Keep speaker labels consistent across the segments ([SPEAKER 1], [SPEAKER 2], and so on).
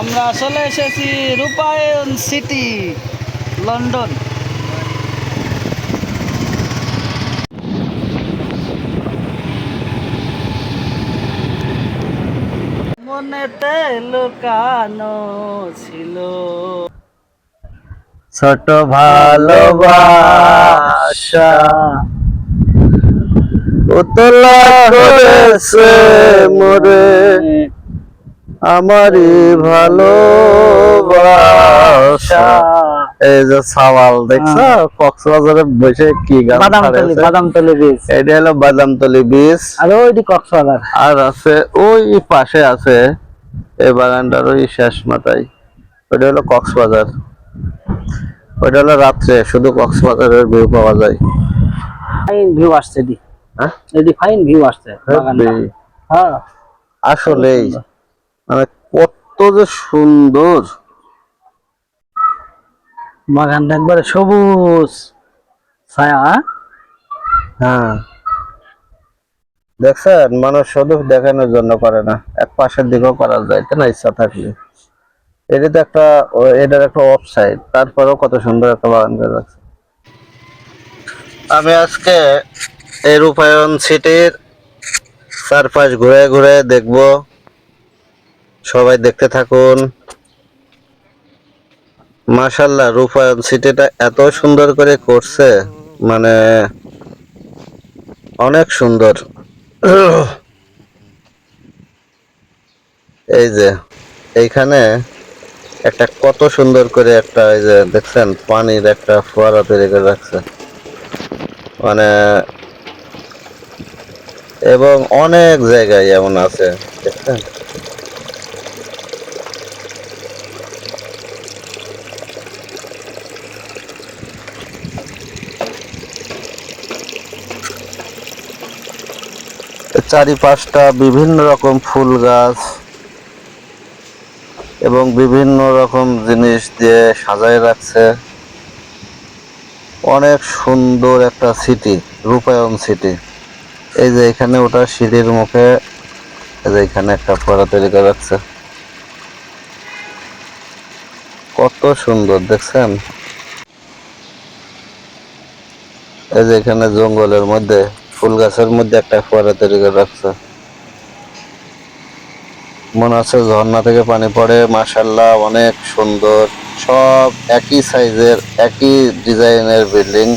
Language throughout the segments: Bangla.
[SPEAKER 1] আমরা চলে এসেছি রূপায়ণ সিটি লন্ডন। মনেতে লুকানো ছিল।
[SPEAKER 2] ছোট ভালোবাসা উতলা করেছে মোরে। আমারই ভালোবাসা। এই যে সাওয়াল দেখছ? কক্সবাজারে বসে কি গান
[SPEAKER 1] বাদামতলি
[SPEAKER 2] ছাড়েছে?
[SPEAKER 1] বাদামতলি বীজ
[SPEAKER 2] এটা হলো বাদামতলি বীজ
[SPEAKER 1] আর ওইটি কক্সবাজার।
[SPEAKER 2] আর আছে ওই পাশে আছে এই বাগানটার ওই শেষ মাথায়। ওইটা হলো কক্সবাজার। ওইটা হলো রাত্রে শুধু কক্সবাজারের ভিউ পাওয়া যায়।
[SPEAKER 1] ফাইন ভিউ আসছে এটি।
[SPEAKER 2] হ্যাঁ?
[SPEAKER 1] এটি ফাইন ভিউ আসছে বাগানটা। হ্যাঁ।
[SPEAKER 2] আসলেই। মানে কত যে সুন্দর।
[SPEAKER 1] বাগানটা একবারে সবুজ। ছায়া হ্যাঁ?
[SPEAKER 2] হ্যাঁ। দেখছেন মানুষ শুধু দেখানোর জন্য করে না। এক পাশের দিকেও করা যায় তাই না ইচ্ছা থাকলে। এটা তো একটা এটার একটা অফ সাইড তারপরেও কত সুন্দর একটা বাগান করে রাখছে। আমি আজকে এই রূপায়ণ সিটির চারপাশ ঘুরে ঘুরে দেখব। সবাই দেখতে থাকুন। মাশাল্লাহ রূপায়ণ সিটিটা এত সুন্দর করে করছে মানে অনেক সুন্দর। এই যে, এইখানে একটা কত সুন্দর করে একটা এই যে দেখছেন, পানির একটা ফোয়ারা তৈরি করে রাখছে। মানে এবং অনেক জায়গায় এমন আছে, দেখছেন? চারিপাশটা বিভিন্ন রকম ফুল গাছ এবং বিভিন্ন রকম জিনিস দিয়ে সাজায় রাখছে। অনেক সুন্দর একটা সিটি রূপায়ণ সিটি এই যে এখানে ওটা সিঁড়ির মুখে, এই যে এখানে একটা ফোয়ারা তৈরি করে রাখছে কত সুন্দর, দেখছেন? এই যে এখানে জঙ্গলের মধ্যে ফুল গাছের মধ্যে একটা ফোয়ারা তৈরি করে রাখছে। মনে হচ্ছে ঝর্ণা থেকে পানি পড়ে মাসাল্লাহ অনেক সুন্দর। সব একই সাইজের, একই ডিজাইনের বিল্ডিং,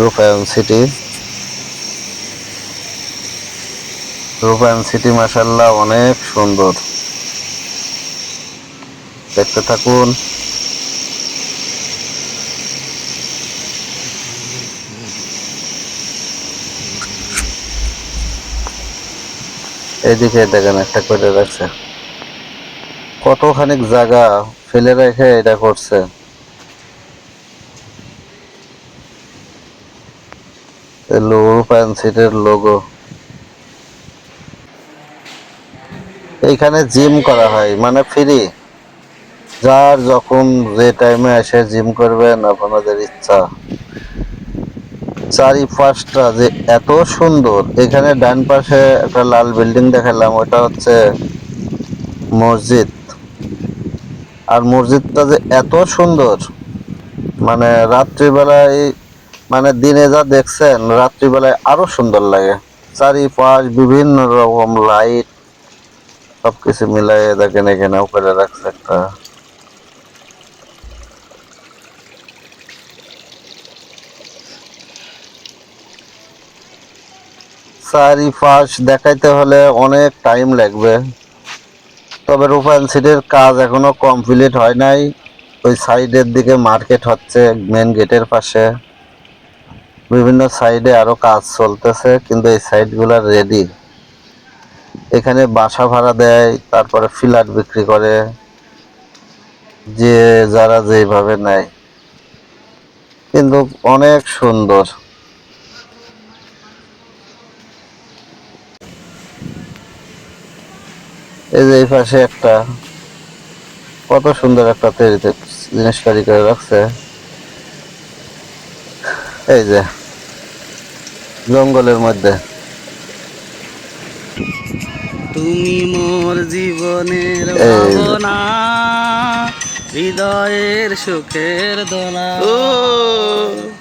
[SPEAKER 2] রূপায়ণ সিটি। রূপায়ণ সিটি মাসাল্লাহ অনেক সুন্দর। দেখতে থাকুন। এইদিকে দেখেন একটা করে রাখছে। কতখানিক জায়গা ফেলে রেখে এটা করছে। রূপায়ণ সিটির লোগো এইখানে জিম করা হয় মানে ফ্রি যার যখন যে টাইমে এসে জিম করবেন, আপনাদের ইচ্ছা। চারিপাশটা যে এত সুন্দর, এখানে ডান পাশে একটা লাল বিল্ডিং দেখালাম, ওটা হচ্ছে মসজিদ। আর মসজিদটা যে এত সুন্দর মানে রাত্রিবেলায় মানে দিনে যা দেখছেন, রাত্রিবেলায় আরও সুন্দর লাগে। চারিপাশ বিভিন্ন রকম লাইট সবকিছু মিলাই দেখেন এখানেও করে রাখছে একটা চারিপাশ দেখাইতে হলে অনেক টাইম লাগবে। তবে রূপায়ণ সিটির কাজ এখনও কমপ্লিট হয় নাই। ওই সাইডের দিকে মার্কেট হচ্ছে মেন গেটের পাশে। বিভিন্ন সাইডে আরও কাজ চলতেছে, কিন্তু এই সাইডগুলো রেডি এখানে বাসা ভাড়া দেয়, তারপরে ফ্ল্যাট বিক্রি করে। যে যারা যেভাবে নেয়। কিন্তু অনেক সুন্দর। এই যে এই পাশে একটা কত সুন্দর একটা তৈরিতে জিনিস তৈরি করে রাখছে। এই যে জঙ্গলের মধ্যে।
[SPEAKER 1] তুমি মোর জীবনের ভাবনা হৃদয়ের সুখের দোলা।
[SPEAKER 2] ও।